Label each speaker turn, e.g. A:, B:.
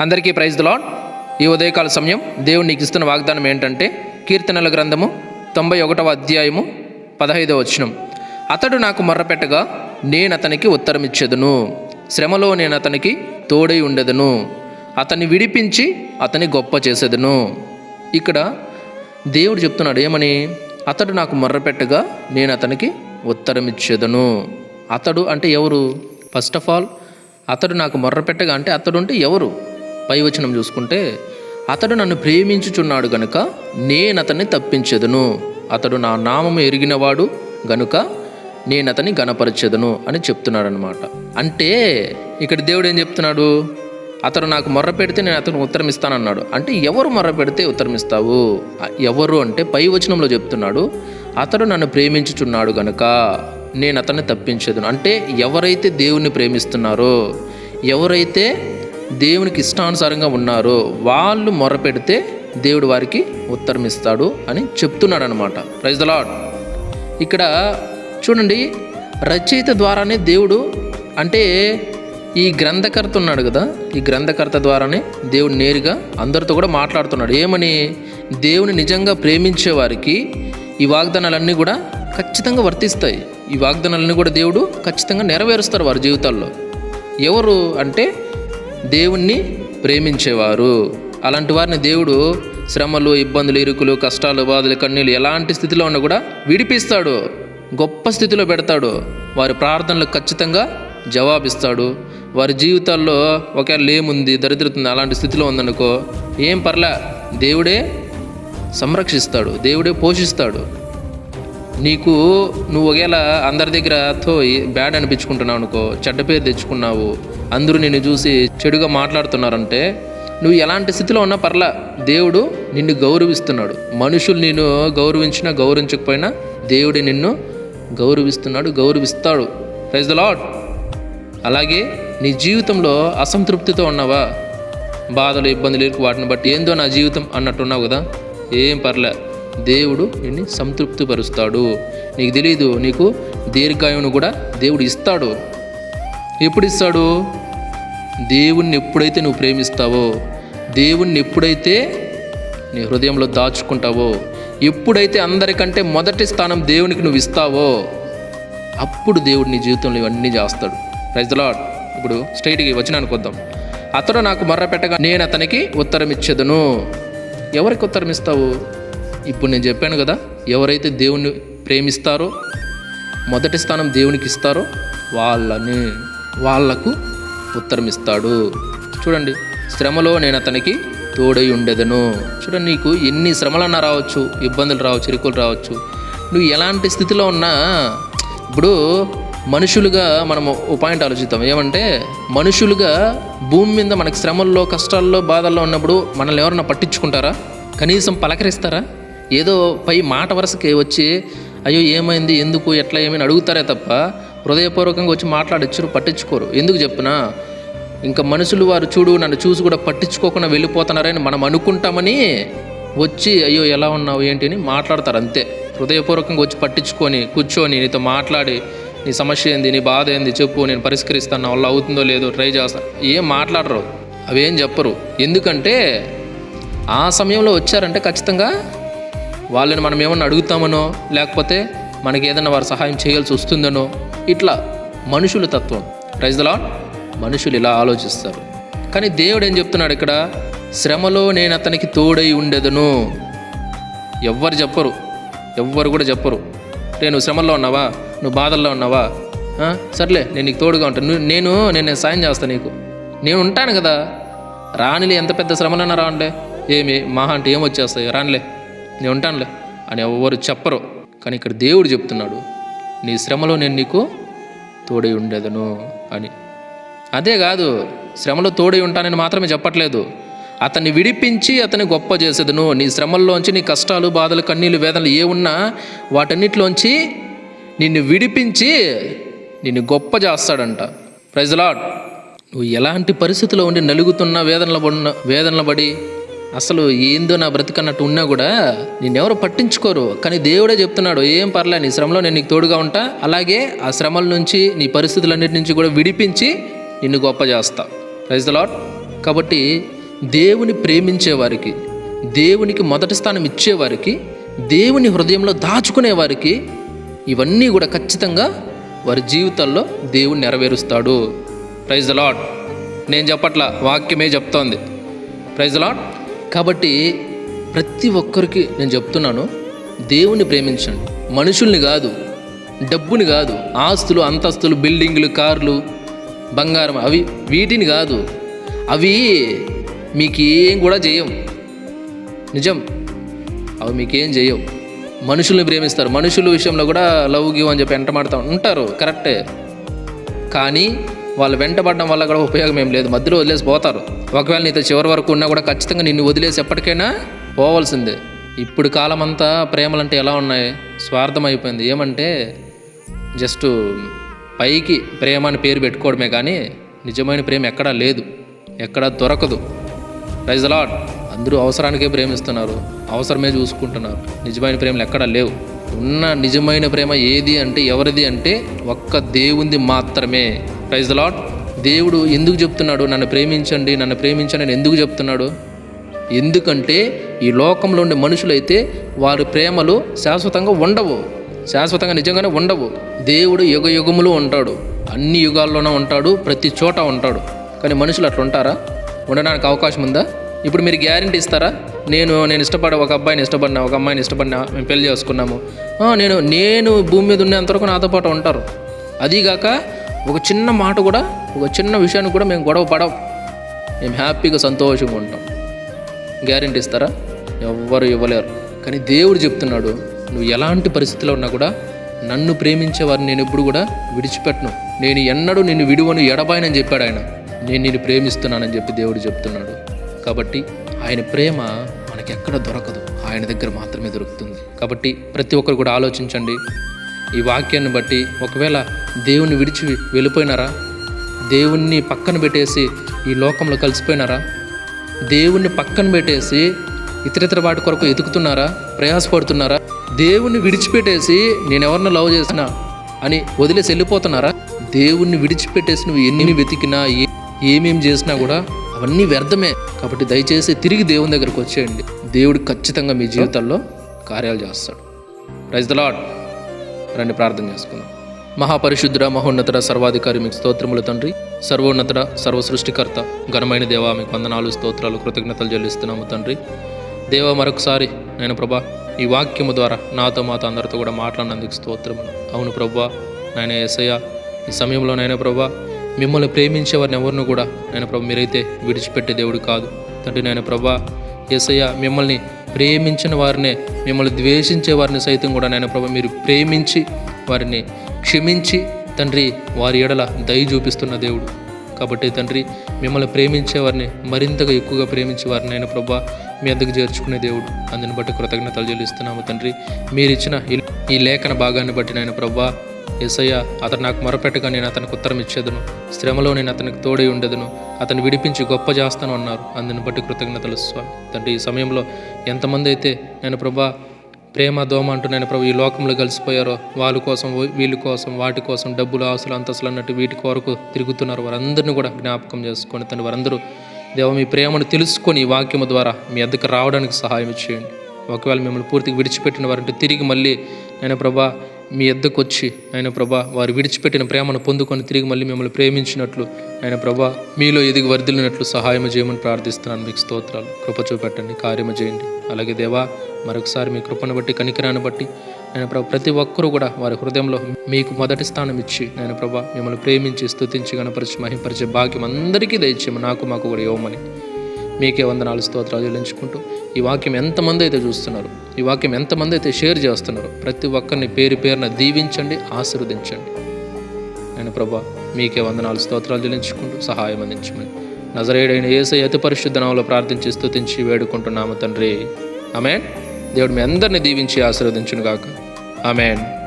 A: అందరికీ praise lord ఈ ఉదయకాల సమయం దేవుడు నీకు ఇస్తున్న వాగ్దానం ఏంటంటే కీర్తనల గ్రంథము తొంభై ఒకటవ అధ్యాయము పదహైదవ వచనం. అతడు నాకు మొర్రపెట్టగా నేను అతనికి ఉత్తరమిచ్చేదను శ్రమలో నేను అతనికి తోడై ఉండేదను. అతన్ని విడిపించి అతని గొప్ప చేసేదను. ఇక్కడ దేవుడు చెప్తున్నాడు ఏమని? అతడు నాకు మొర్రపెట్టగా నేను అతనికి ఉత్తరమిచ్చేదను అతడు అంటే ఎవరు? ఫస్ట్ ఆఫ్ ఆల్ అతడు నాకు మొర్రపెట్టగా అంటే అతడు అంటే ఎవరు? పై వచనం చూసుకుంటే అతడు నన్ను ప్రేమించుచున్నాడు గనుక నేను అతన్ని తప్పించెదను. అతడు నా నామము ఎరిగినవాడు గనుక నేను అతన్ని గణపరచెదను అని చెప్తున్నాడు అనమాట అంటే ఇక్కడ దేవుడు ఏం చెప్తున్నాడు? అతడు నాకు మొర్ర పెడితే నేను అతను ఉత్తరం ఇస్తానన్నాడు. అంటే ఎవరు మొర్ర పెడితే ఉత్తరం ఇస్తావు? ఎవరు అంటే పై వచనంలో చెప్తున్నాడు అతడు నన్ను ప్రేమించుచున్నాడు గనుక నేను అతన్ని తప్పించేదను. అంటే ఎవరైతే దేవుణ్ణి ప్రేమిస్తున్నారో ఎవరైతే దేవునికి ఇష్టానుసారంగా ఉన్నారో. వాళ్ళు మొరపెడితే దేవుడు వారికి ఉత్తరం ఇస్తాడు అని చెప్తున్నాడు అనమాట ప్రైజ్ ద లాడ్ ఇక్కడ చూడండి రచయిత ద్వారానే దేవుడు అంటే ఈ గ్రంథకర్త ఉన్నాడు కదా ఈ గ్రంథకర్త ద్వారానే దేవుడు నేరుగా అందరితో కూడా మాట్లాడుతున్నాడు. ఏమని? దేవుని నిజంగా ప్రేమించే వారికి ఈ వాగ్దానాలన్నీ కూడా ఖచ్చితంగా వర్తిస్తాయి. ఈ వాగ్దానాలన్నీ కూడా దేవుడు ఖచ్చితంగా నెరవేరుస్తారు వారి జీవితాల్లో. ఎవరు? అంటే దేవుణ్ణి ప్రేమించేవారు. అలాంటి వారిని దేవుడు శ్రమలు ఇబ్బందులు ఇరుకులు కష్టాలు బాధలు కన్నీళ్ళు ఎలాంటి స్థితిలో ఉన్నా కూడా విడిపిస్తాడు. గొప్ప స్థితిలో పెడతాడు. వారి ప్రార్థనలు ఖచ్చితంగా జవాబిస్తాడు. వారి జీవితాల్లో ఒకవేళ లేముంది దరిద్రతుంది అలాంటి స్థితిలో ఉందనుకో ఏం పర్లే దేవుడే సంరక్షిస్తాడు దేవుడే పోషిస్తాడు. నీకు నువ్వు ఒకవేళ అందరి దగ్గర తో బ్యాడ్ అనిపించుకుంటున్నావు అనుకో చెడ్డ పేరు తెచ్చుకున్నావు అందరూ నిన్ను చూసి చెడుగా మాట్లాడుతున్నారంటే నువ్వు ఎలాంటి స్థితిలో ఉన్నా పర్లా దేవుడు నిన్ను గౌరవిస్తున్నాడు. మనుషులు నిన్ను గౌరవించినా గౌరవించకపోయినా దేవుడు నిన్ను గౌరవిస్తున్నాడు గౌరవిస్తాడు. ప్రైజ్ ద లాడ్ అలాగే నీ జీవితంలో అసంతృప్తితో ఉన్నావా? బాధలు ఇబ్బందులు వాటిని బట్టి ఏందో నా జీవితం అన్నట్టున్నావు కదా? ఏం పర్లే. దేవుడు నిన్ను సంతృప్తిపరుస్తాడు. నీకు తెలియదు నీకు దీర్ఘాయువును కూడా దేవుడు ఇస్తాడు. ఎప్పుడు ఇస్తాడు దేవుణ్ణి ఎప్పుడైతే నువ్వు ప్రేమిస్తావో దేవుణ్ణి ఎప్పుడైతే నీ హృదయంలో దాచుకుంటావో ఎప్పుడైతే అందరికంటే మొదటి స్థానం దేవునికి నువ్వు ఇస్తావో అప్పుడు దేవుడు నీ జీవితంలో ఇవన్నీ చేస్తాడు. ప్రైజ్ లాడ్ ఇప్పుడు స్ట్రైట్గా వచ్చినానికి వద్దాం. అతడు నాకు మర్ర పెట్టగా నేను అతనికి ఉత్తరం ఇచ్చేదను ఎవరికి ఉత్తరం ఇస్తావు ఇప్పుడు నేను చెప్పాను కదా ఎవరైతే దేవుణ్ణి ప్రేమిస్తారో మొదటి స్థానం దేవునికి ఇస్తారో వాళ్ళని వాళ్ళకు ఉత్తరం ఇస్తాడు చూడండి శ్రమలో నేను అతనికి తోడై ఉండేదను. చూడండి నీకు ఎన్ని శ్రమలన్నా రావచ్చు ఇబ్బందులు రావచ్చు ఇరుకులు రావచ్చు. నువ్వు ఎలాంటి స్థితిలో ఉన్నా ఇప్పుడు మనుషులుగా మనము ఓ పాయింట్ ఆలోచిద్దాం. ఏమంటే మనుషులుగా భూమి మీద మనకి శ్రమల్లో కష్టాల్లో బాధల్లో ఉన్నప్పుడు మనల్ని ఎవరన్నా పట్టించుకుంటారా? కనీసం పలకరిస్తారా? ఏదో పై మాట వరుసకి వచ్చి అయ్యో ఏమైంది? ఎందుకు? ఎట్లా? ఏమైనా అడుగుతారే తప్ప హృదయపూర్వకంగా వచ్చి మాట్లాడచ్చు పట్టించుకోరు. ఎందుకు చెప్పినా ఇంకా మనుషులు వారు చూడు నన్ను చూసి కూడా పట్టించుకోకుండా వెళ్ళిపోతున్నారని మనం అనుకుంటామని వచ్చి అయ్యో ఎలా ఉన్నావు? ఏంటి? అని మాట్లాడతారు అంతే. హృదయపూర్వకంగా వచ్చి పట్టించుకొని కూర్చొని నీతో మాట్లాడి నీ సమస్య ఏంది? నీ బాధ ఏంది? చెప్పు నేను పరిష్కరిస్తాను నా వల్ల అవుతుందో లేదో ట్రై చేస్తాను ఏం మాట్లాడరు. అవేం చెప్పరు. ఎందుకంటే ఆ సమయంలో వచ్చారంటే ఖచ్చితంగా వాళ్ళని మనం ఏమన్నా అడుగుతామనో లేకపోతే మనకి ఏదైనా వారు సహాయం చేయాల్సి వస్తుందనో ఇట్లా మనుషుల తత్వం. ప్రైజ్ లా మనుషులు ఇలా ఆలోచిస్తారు. కానీ దేవుడు ఏం చెప్తున్నాడు ఇక్కడ? శ్రమలో నేను అతనికి తోడై ఉండేదను. ఎవ్వరు చెప్పరు. ఎవ్వరు కూడా చెప్పరు. రే నువ్వు శ్రమల్లో ఉన్నావా? నువ్వు బాధల్లో ఉన్నావా? సర్లే నేను నీకు తోడుగా ఉంటాను. నువ్వు- నేను నేను సాయం చేస్తాను నీకు. నేను ఉంటాను కదా. రానిలే ఎంత పెద్ద శ్రమలన్నా రానులే. ఏమి మహా అంటే ఏం వచ్చేస్తాయి రానిలే. నేను ఉంటానులే అని ఎవ్వరు చెప్పరు. కానీ ఇక్కడ దేవుడు చెప్తున్నాడు నీ శ్రమలో నేను నీకు తోడై ఉండేదను అని. అదే కాదు శ్రమలో తోడై ఉంటానని మాత్రమే చెప్పట్లేదు. అతన్ని విడిపించి అతన్ని గొప్ప చేసేదను. నీ శ్రమల్లోంచి నీ కష్టాలు బాధలు కన్నీళ్ళు వేదనలు ఏ ఉన్నా వాటన్నిటిలోంచి నిన్ను విడిపించి నిన్ను గొప్ప చేస్తాడంట. ప్రైజ్ లాడ్ నువ్వు ఎలాంటి పరిస్థితిలో ఉండి నలుగుతున్నా వేదనలు పడిన వేదనలు పడి అసలు ఏందో నా బ్రతికన్నట్టు ఉన్నా కూడా నిన్నెవరు పట్టించుకోరు. కానీ దేవుడే చెప్తున్నాడు ఏం పర్లే నీ శ్రమలో నేను నీకు తోడుగా ఉంటా. అలాగే ఆ శ్రమల నుంచి నీ పరిస్థితులన్నిటి నుంచి కూడా విడిపించి నిన్ను గొప్ప చేస్తా. ప్రైజ్ ద లాట్ కాబట్టి దేవుని ప్రేమించేవారికి దేవునికి మొదటి స్థానం ఇచ్చేవారికి దేవుని హృదయంలో దాచుకునే వారికి ఇవన్నీ కూడా ఖచ్చితంగా వారి జీవితాల్లో దేవుని నెరవేరుస్తాడు. ప్రైజ్ లాట్ నేను చెప్పట్లా వాక్యమే చెప్తోంది. ప్రైజ్ లాట్ కాబట్టి ప్రతి ఒక్కరికి నేను చెప్తున్నాను దేవుని ప్రేమించండి. మనుషుల్ని కాదు డబ్బుని కాదు ఆస్తులు అంతస్తులు బిల్డింగ్లు కార్లు బంగారం అవి వీటిని కాదు. అవి మీకేం కూడా చేయం నిజం? అవి మీకేం చేయవు మనుషుల్ని ప్రేమిస్తారు. మనుషుల విషయంలో కూడా లవ్ గివ్ అని చెప్పి ఎంటమాడుతూ ఉంటారు. కరెక్టే. కానీ వాళ్ళు వెంటబడడం వల్ల కూడా ఉపయోగం ఏం లేదు. మధ్యలో వదిలేసి పోతారు. ఒకవేళ నీతో చివరి వరకు ఉన్నా కూడా ఖచ్చితంగా నిన్ను వదిలేసి ఎప్పటికైనా పోవాల్సిందే. ఇప్పుడు కాలం అంతా ప్రేమలంటే ఎలా ఉన్నాయి? స్వార్థం అయిపోయింది. ఏమంటే జస్ట్ పైకి ప్రేమ అని పేరు పెట్టుకోవడమే కానీ నిజమైన ప్రేమ ఎక్కడా లేదు. ఎక్కడా దొరకదు. ప్రైజ్ అలాట్ అందరూ అవసరానికే ప్రేమిస్తున్నారు. అవసరమే చూసుకుంటున్నారు. నిజమైన ప్రేమలు ఎక్కడా లేవు. ఉన్న నిజమైన ప్రేమ ఏది అంటే ఎవరిది అంటే ఒక్క దేవుంది మాత్రమే. ప్రైజ్ లాడ్ దేవుడు ఎందుకు చెప్తున్నాడు? నన్ను ప్రేమించండి నన్ను ప్రేమించండి అని ఎందుకు చెప్తున్నాడు? ఎందుకంటే ఈ లోకంలో ఉండే మనుషులైతే వారి ప్రేమలు శాశ్వతంగా ఉండవు. శాశ్వతంగా నిజంగానే ఉండవు. దేవుడు యుగ యుగములు ఉంటాడు. అన్ని యుగాల్లోనే ఉంటాడు ప్రతి చోట ఉంటాడు. కానీ మనుషులు అట్లా ఉంటారా? ఉండడానికి అవకాశం ఉందా? ఇప్పుడు మీరు గ్యారంటీ ఇస్తారా? నేను నేను ఇష్టపడే ఒక అబ్బాయిని ఇష్టపడినా ఒక అమ్మాయిని ఇష్టపడినా మేము పెళ్ళి చేసుకున్నాము. నేను నేను భూమి మీద ఉన్నంతవరకు నాతో పాటు ఉంటారు. అదీగాక ఒక చిన్న మాట కూడా ఒక చిన్న విషయాన్ని కూడా మేము గొడవ పడం. మేము హ్యాపీగా సంతోషంగా ఉంటాం. గ్యారెంటీ ఇస్తారా? ఎవ్వరు ఇవ్వలేరు. కానీ దేవుడు చెప్తున్నాడు నువ్వు ఎలాంటి పరిస్థితిలో ఉన్నా కూడా నన్ను ప్రేమించే వారిని నేను ఎప్పుడు కూడా విడిచిపెట్టను. నేను ఎన్నడూ నిన్ను విడువను ఎడబాయనని చెప్పాడు ఆయన. నేను నిన్ను ప్రేమిస్తున్నానని చెప్పి దేవుడు చెప్తున్నాడు. కాబట్టి ఆయన ప్రేమ మనకెక్కడ దొరకదు. ఆయన దగ్గర మాత్రమే దొరుకుతుంది. కాబట్టి ప్రతి ఒక్కరు కూడా ఆలోచించండి. ఈ వాక్యాన్ని బట్టి ఒకవేళ దేవుని విడిచి వెళ్ళిపోయినారా? దేవుణ్ణి పక్కన పెట్టేసి ఈ లోకంలో కలిసిపోయినారా? దేవుణ్ణి పక్కన పెట్టేసి ఇతరితర వాటి కొరకు ఎతుకుతున్నారా ప్రయాసపడుతున్నారా? దేవుణ్ణి విడిచిపెట్టేసి నేను ఎవరిని లవ్ చేసినా అని వదిలేసి వెళ్ళిపోతున్నారా? దేవుణ్ణి విడిచిపెట్టేసి నువ్వు ఎన్ని వెతికినా ఏమేమి చేసినా కూడా అవన్నీ వ్యర్థమే. కాబట్టి దయచేసి తిరిగి దేవుని దగ్గరకు వచ్చేయండి. దేవుడు ఖచ్చితంగా మీ జీవితాల్లో కార్యాలు చేస్తాడు. ప్రైజ్ ద లాడ్ రండి ప్రార్థన చేసుకుందాం. మహాపరిశుద్ధుడ మహోన్నతుడ సర్వాధికారి మీకు స్తోత్రములు తండ్రి. సర్వోన్నతుడ సర్వ సృష్టికర్త ఘనమైన దేవా మీకు వందనాలు స్తోత్రాలు కృతజ్ఞతలు చెల్లిస్తున్నాము తండ్రి. దేవ మరొకసారి నేను ప్రభా ఈ వాక్యము ద్వారా నాతో మాతో అందరితో కూడా మాట్లాడినందుకు స్తోత్రములు. అవును ప్రభా నాయన ఎసయ్య ఈ సమయంలో నాయన ప్రభా మిమ్మల్ని ప్రేమించే వారిని ఎవరిని కూడా నేను ప్రభు మీరైతే విడిచిపెట్టే దేవుడు కాదు. తండ్రి నేను ప్రభా ఏసయ్య మిమ్మల్ని ప్రేమించిన వారిని మిమ్మల్ని ద్వేషించే వారిని సైతం కూడా నేను ప్రభు మీరు ప్రేమించి వారిని క్షమించి తండ్రి వారి ఎడల దయ చూపిస్తున్న దేవుడు. కాబట్టి తండ్రి మిమ్మల్ని ప్రేమించే వారిని మరింతగా ఎక్కువగా ప్రేమించే వారిని అయిన ప్రభా మీ అందుకు చేర్చుకునే దేవుడు. అందుని బట్టి కృతజ్ఞతలు చెల్లిస్తున్నాము తండ్రి. మీరిచ్చిన ఈ- ఈ లేఖన భాగాన్ని బట్టి నేను ప్రభా ఎసయ్య అతను నాకు మొరపెట్టగా నేను అతనికి ఉత్తరం ఇచ్చేదను. శ్రమలో నేను అతనికి తోడై ఉండేదను. అతను విడిపించి గొప్ప చేస్తాను అన్నారు. అందుని బట్టి కృతజ్ఞతలు స్వామి. తండ్రి ఈ సమయంలో ఎంతమంది అయితే నేను ప్రభా ప్రేమ దోమ అంటూ నేను ప్రభు ఈ లోకంలో కలిసిపోయారో వాళ్ళ కోసం వీళ్ళ కోసం వాటి కోసం డబ్బులు ఆశలు అంతస్తులు అన్నట్టు వీటి కొరకు తిరుగుతున్నారు. వారందరినీ కూడా జ్ఞాపకం చేసుకొని తండ్రి వారందరూ దేవ మీ ప్రేమను తెలుసుకొని ఈ వాక్యము ద్వారా మీ అద్దకు రావడానికి సహాయం చేయండి. ఒకవేళ మిమ్మల్ని పూర్తిగా విడిచిపెట్టిన వారంటే తిరిగి మళ్ళీ నేను ప్రభా మీ ఎద్దకు వచ్చి ఆయన ప్రభా వారు విడిచిపెట్టిన ప్రేమను పొందుకొని తిరిగి మళ్ళీ మిమ్మల్ని ప్రేమించినట్లు ఆయన ప్రభా మీలో ఎదిగి వర్ధిల్లినట్లు సహాయం చేయమని ప్రార్థిస్తున్నాను మీకు స్తోత్రాలు. కృప చూపెట్టండి కార్యము చేయండి. అలాగే దేవా మరొకసారి మీ కృపను బట్టి కనికరాన్ని బట్టి నేను ప్రభా ప్రతి ఒక్కరూ కూడా వారి హృదయంలో మీకు మొదటి స్థానం ఇచ్చి నేను ప్రభా మిమ్మల్ని ప్రేమించి స్థుతించి గణపరిచి మహిపరిచే భాగ్యం అందరికీ దయచేయము నాకు మాకు కూడా ఇవ్వమని మీకే వందనాలు స్తోత్రాలు చెల్లించుకుంటూ ఈ వాక్యం ఎంతమంది అయితే చూస్తున్నారు ఈ వాక్యం ఎంతమంది అయితే షేర్ చేస్తున్నారు ప్రతి ఒక్కరిని పేరు పేరున దీవించండి ఆశీర్వదించండి. నేను ప్రభా మీకే వందనాలు స్తోత్రాలు చెల్లించుకుంటూ సహాయం అందించమని. నజరేడైన ఏసై అతి పరిశుద్ధ నామలో ప్రార్థించి స్తుతించి వేడుకుంటున్నాము తండ్రి. ఆమెన్. దేవుడు మీ అందరిని దీవించి ఆశీర్వదించును గాక ఆమెన్.